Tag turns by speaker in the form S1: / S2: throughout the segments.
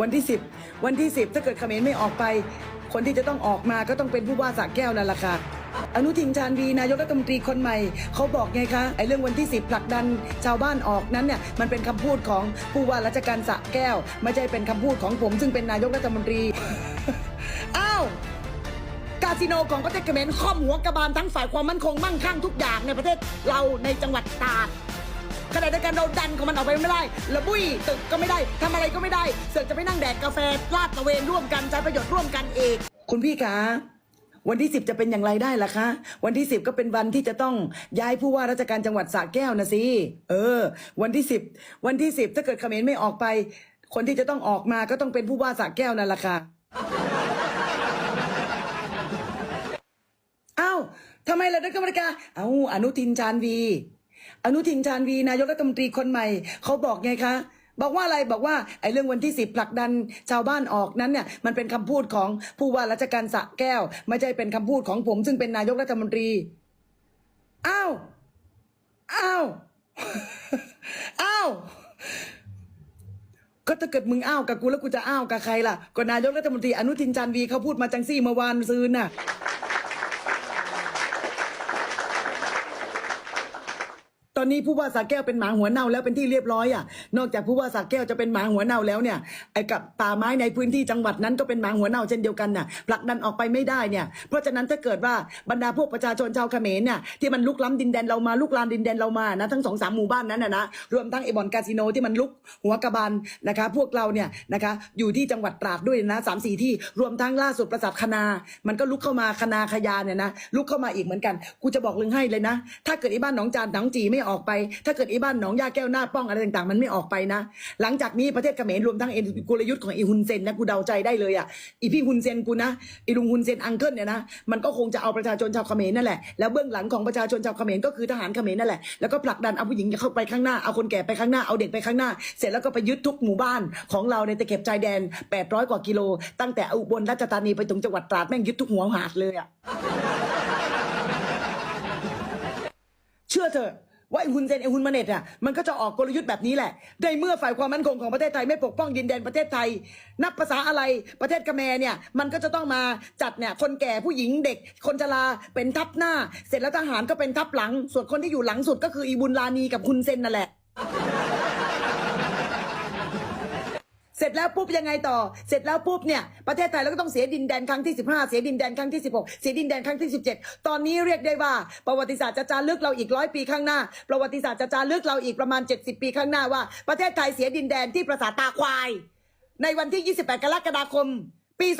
S1: วันที่สิบวันที่สิบถ้าเกิดเขมรไม่ออกไป คนที่จะต้องออกมาก็ต้องเป็นผู้ว่าสระแก้วนั่นแหละค่ะอนุทินชาญวีนายกรัฐมนตรีคนใหม่เขาบอกไงคะไอ้เรื่องวันที่สิบผลักดันชาวบ้านออกนั้นเนี่ยมันเป็นคำพูดของผู้ว่าราชการสระแก้ว ไม่ใช่เป็นคำพูดของผม ซึ่งเป็นนายกรัฐมนตรีอ้าวคาสิโนของประเทศเขมรข้อมหัวกระบาลทั้งฝ่ายความมั่นคงมั่งคั่งทุกอย่างในประเทศเราในจังหวัดตราด ขณะเดียวกันเราดันของมันออกไปไม่ได้ระบุยตึกก็ไม่ได้ทำอะไรก็ไม่ได้ เสือกจะไปนั่งแดกกาแฟลาดตะเวนร่วมกันใช้ประโยชน์ร่วมกันเองคุณพี่คะวันที่สิบจะเป็นอย่างไรได้ล่ะคะ วันที่สิบก็เป็นวันที่จะต้องย้ายผู้ว่าราชการจังหวัดสระแก้วนะสิ เออ วันที่สิบวันที่สิบถ้าเกิดเขมรไม่ออกไป คนที่จะต้องออกมาก็ต้องเป็นผู้ว่าสระแก้วนั่นแหละค่ะอ้าวทำไมล่ะนักกรรมการเอ้าอนุทินชาญวี อนุทินชาญวีนายกรัฐมนตรีคนใหม่เขาบอกไงคะ บอกว่าอะไรบอกว่าไอ้เรื่องวันที่สิบผลักดันชาวบ้านออกนั้นเนี่ยมันเป็นคำพูดของผู้ว่าราชการสะแก้ว ไม่ใช่เป็นคำพูดของผม ซึ่งเป็นนายกรัฐมนตรีอ้าวอ้าวอ้าวก็ถ้าเกิดมึงอ้าวกับกูแล้วกูจะอ้าวกับใครล่ะก็นายกรัฐมนตรีอนุทินชาญวีเขาพูดมาจังซี่เมื่อวานซืนน่ะ ตอนนี้ผู้ว่าสาแก้วเป็นหมาหัวเน่าแล้วเป็นที่เรียบร้อยอะนอกจากผู้ว่าสาแก้วจะเป็นหมาหัวเน่าแล้วเนี่ยไอ้กับป่าไม้ในพื้นที่จังหวัดนั้นก็เป็นหมาหัวเน่าเช่นเดียวกันน่ะผลักดันออกไปไม่ได้เนี่ยเพราะฉะนั้นถ้าเกิดว่าบรรดาพวกประชาชนชาวเขมรเนี่ยที่มันลุกล้ำดินแดนเรามาลุกลามดินแดนเรามานะทั้งสองสามหมู่บ้านนั้นนะนะรวมทั้งไอ้บ่อนคาสิโนที่มันลุกหัวกระบาลนะคะ พวกเราเนี่ยนะคะอยู่ที่จังหวัดตราดด้วยนะสามสี่ที่รวมทั้งล่าสุดประสาทคณา มันก็ลุกเข้ามาคณาขยาเนี่ยนะลุกเข้ามาอีกเหมือนกันกูจะบอกลึงให้เลยนะ ถ้าเกิดไอ้บ้านหนองจานหนองจีไม่ออกไป ถ้าเกิดไอ้บ้านหนองยาแก้วหน้าป้องอะไรต่างๆ มันไม่ออกไปนะ หลังจากนี้ประเทศเขมรรวมทั้งเอ็นกลยุทธ์ของอีฮุนเซนนะกูเดาใจได้เลยอะอีพี่ฮุนเซนกูนะอีลุงฮุนเซนอังเคิลเนี่ยนะมันก็คงจะเอาประชาชนชาวเขมรนั่นแหละแล้วเบื้องหลังของประชาชนชาวเขมรก็คือทหารเขมรนั่นแหละแล้วก็ผลักดันเอาผู้หญิงเข้าไปข้างหน้าเอาคนแก่ไปข้างหน้าเอาเด็กไปข้างหน้า เสร็จแล้วก็ไปยึดทุกหมู่บ้านของเราในตะเข็บชายแดน 800 กว่ากิโล ตั้งแต่อุบลราชธานีไปถึงจังหวัดตราดแม่งยึดทุกหัวหาดเลยอะเชื่อเถอะ ว่าไอ้ฮุนเซนไอ้ฮุนมาเน็ตอะมันก็จะออกกลยุทธ์แบบนี้แหละในเมื่อฝ่ายความมั่นคงของประเทศไทยไม่ปกป้องดินแดนประเทศไทย นับภาษาอะไรประเทศกะแมเนี่ยมันก็จะต้องมาจัดเนี่ยคนแก่ผู้หญิงเด็ก คนชราเป็นทับหน้า เสร็จแล้วทหารก็เป็นทับหลัง ส่วนคนที่อยู่หลังสุดก็คืออีบุญลานีกับคุณเซนนั่นแหละ เสร็จแล้วปุ๊บยังไงต่อ เสร็จแล้วปุ๊บเนี่ยประเทศไทยเราก็ต้องเสียดินแดนครั้งที่ 15 เสียดินแดนครั้งที่ 16 เสียดินแดนครั้งที่ 17 ตอนนี้เรียกได้ว่า ประวัติศาสตร์จะจารึกเราอีกร้อยปีข้างหน้า ประวัติศาสตร์จะจารึกเราอีกประมาณ 70 ปีข้างหน้าว่า ประเทศไทยเสียดินแดนที่ปราสาทตาควาย ในวันที่ 28 กรกฎาคม ปี 2568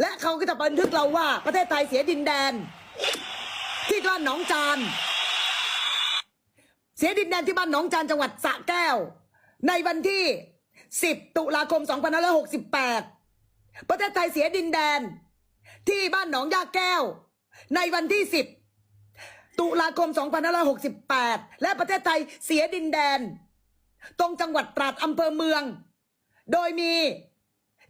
S1: และเขาก็จะบันทึกเราว่าประเทศไทยเสียดินแดน ที่บ้านหนองจานเสียดินแดนที่บ้านหนองจานจังหวัดสระแก้ว ในวันที่ 10 ตุลาคม 2568 ประเทศไทยเสียดินแดน ที่บ้านหนองยาแก้ว ในวันที่ 10 ตุลาคม 2568 และประเทศไทยเสียดินแดน ตรงจังหวัดตราดอำเภอเมือง โดยมี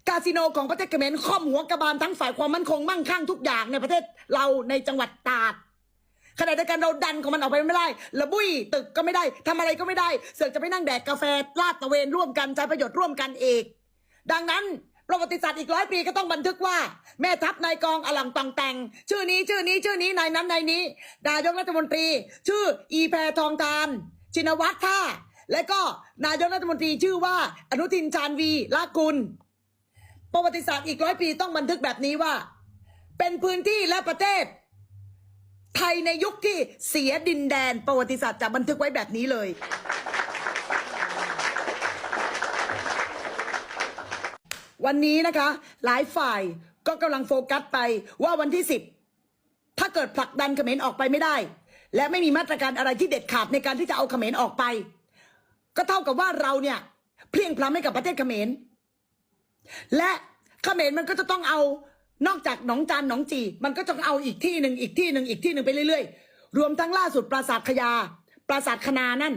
S1: คาสิโนของประเทศเขมรข้อมหัวกระบาลทั้งฝ่ายความมั่นคงมั่งคั่งทุกอย่างในประเทศเราในจังหวัดตราด ขณะเดียวกันเราดันของมันออกไปไม่ได้ระบุยตึกก็ไม่ได้ทำอะไรก็ไม่ได้ เสือกจะไปนั่งแดกกาแฟลาดตะเวนร่วมกันใช้ประโยชน์ร่วมกันเองดังนั้นประวัติศาสตร์อีกร้อยปีก็ต้องบันทึกว่า แม่ทัพนายกองอลังตังแตงชื่อนี้ชื่อนี้ชื่อนี้นายนั้นนายนี้นายกรัฐมนตรี ชื่ออีแพทองทาน ชินวัตรท่าและก็นายกรัฐมนตรีชื่อว่า อนุทินชาญวีลากุล ประวัติศาสตร์อีกร้อยปีต้องบันทึกแบบนี้ว่า เป็นพื้นที่และประเทศ ไทยในยุคที่เสียดินแดนประวัติศาสตร์จะบันทึกไว้แบบนี้เลย วันนี้นะคะ หลายฝ่ายก็กำลังโฟกัสไปว่าวันที่สิบถ้าเกิดผลักดันเขมรออกไปไม่ได้ และไม่มีมาตรการอะไรที่เด็ดขาดในการที่จะเอาเขมรออกไป ก็เท่ากับว่าเราเนี่ยเพลียงพล้ำให้กับประเทศเขมรและเขมรมันก็จะต้องเอา นอกจากหนองจานหนองจี มันก็ต้องเอาอีกที่หนึ่งอีกที่หนึ่งอีกที่หนึ่งไปเรื่อยๆ รวมทั้งล่าสุดปราสาทขยา ปราสาทคณานั่น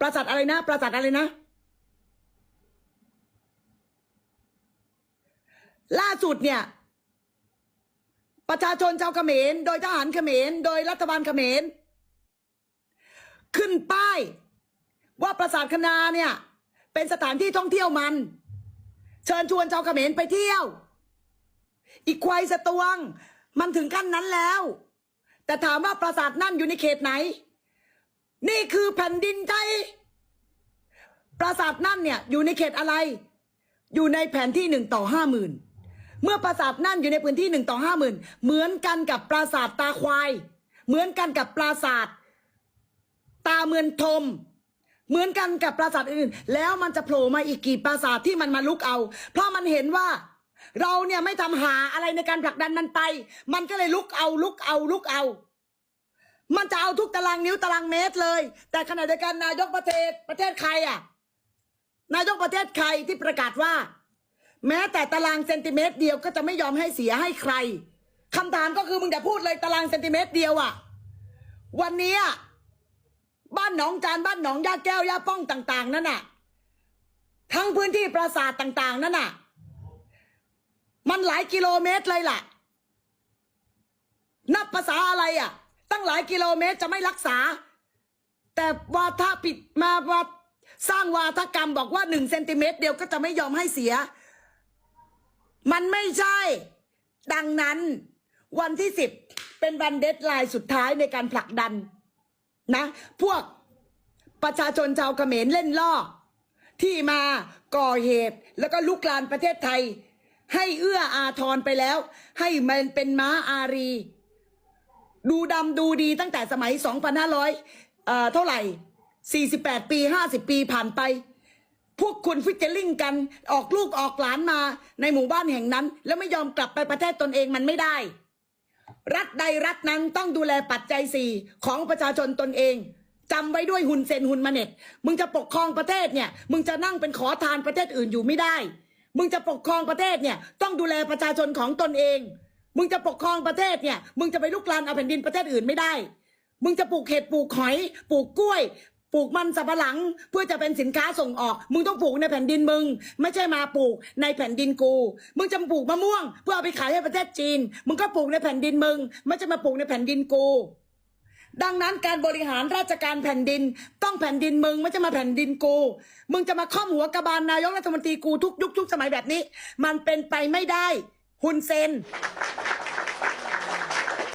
S1: ปราสาทอะไรนะ ปราสาทอะไรนะ ล่าสุดเนี่ย ประชาชนชาวเขมร โดยทหารเขมร โดยรัฐบาลเขมร ขึ้นป้าย ว่าปราสาทคณาเนี่ย เป็นสถานที่ท่องเที่ยวมัน เชิญชวนชาวเขมรไปเที่ยว อีกควายสตวง มันถึงขั้นนั้นแล้ว แต่ถามว่าปราสาทนั่นอยู่ในเขตไหน นี่คือแผ่นดินไทยปราสาทนั่นเนี่ยอยู่ในเขตอะไร อยู่ในแผนที่หนึ่งต่อห้าหมื่นเมื่อปราสาทนั่นอยู่ในพื้นที่หนึ่งต่อห้าหมื่นเหมือนกันกับปราสาทตาควาย เหมือนกันกับปราสาทตาเมือนทม เหมือนกันกับปราสาทอื่น แล้วมันจะโผล่มาอีกกี่ปราสาทที่มันมาลุกเอา เพราะมันเห็นว่า เราเนี่ยไม่ทำหาอะไรในการผลักดันมันไป มันก็เลยลุกเอาลุกเอาลุกเอา มันจะเอาทุกตารางนิ้วตารางเมตรเลย แต่ขณะเดียวกันนายกประเทศประเทศใครอะ นายกประเทศใครที่ประกาศว่า แม้แต่ตารางเซนติเมตรเดียวก็จะไม่ยอมให้เสียให้ใครคำถามก็คือมึงอย่าพูดเลยตารางเซนติเมตรเดียวอะวันนี้บ้านหนองจานบ้านหนองยาแก้วยาป้องต่าง ๆ นั่นน่ะ ทั้งพื้นที่ปราสาทต่าง ๆ นั่นน่ะ มันหลายกิโลเมตรเลยล่ะ นับภาษาอะไรอะ ตั้งหลายกิโลเมตรจะไม่รักษา แต่วาทะปิดมาว่าสร้างวาทกรรมบอกว่าหนึ่งเซนติเมตรเดียวก็จะไม่ยอมให้เสีย มันไม่ใช่ ดังนั้น วันที่สิบเป็นวันเดดไลน์สุดท้ายในการผลักดัน นะ พวกประชาชนชาวเขมรเล่นล่อ ที่มาก่อเหตุแล้วก็ลุกลานประเทศไทย ให้เอื้ออาทรไปแล้ว ให้มันเป็นม้าอารี ดูดำดูดีตั้งแต่สมัย 2,500เอ่อเท่าไหร่ 48 ปี 50 ปีผ่านไป พวกคุณฟิชเจอริงกันออกลูกออกหลานมาในหมู่บ้านแห่งนั้น แล้วไม่ยอมกลับไปประเทศตนเองมันไม่ได้ รัฐใดรัฐนั้นต้องดูแลปัจจัยสี่ของประชาชนตนเองจำไว้ด้วยหุนเซนหุนมาเน็ต มึงจะปกครองประเทศเนี่ย มึงจะนั่งเป็นขอทานประเทศอื่นอยู่ไม่ได้ มึงจะปกครองประเทศเนี่ยต้องดูแลประชาชนของตนเอง มึงจะปกครองประเทศเนี่ย มึงจะไปลุกลานเอาแผ่นดินประเทศอื่นไม่ได้ มึงจะปลูกเห็ดปลูกหอยปลูกกล้วย ปลูกมันสับปะหลัง เพื่อจะเป็นสินค้าส่งออก มึงต้องปลูกในแผ่นดินมึง ไม่ใช่มาปลูกในแผ่นดินกู มึงจะปลูกมะม่วง เพื่อเอาไปขายให้ประเทศจีน มึงก็ปลูกในแผ่นดินมึง ไม่ใช่มาปลูกในแผ่นดินกู ดังนั้นการบริหารราชการแผ่นดิน ต้องแผ่นดินมึงไม่ใช่มาแผ่นดินกู มึงจะมาข้อมหัวกระบาลนายกรัฐมนตรีกูทุกยุคทุกสมัยแบบนี้ มันเป็นไปไม่ได้หุนเซน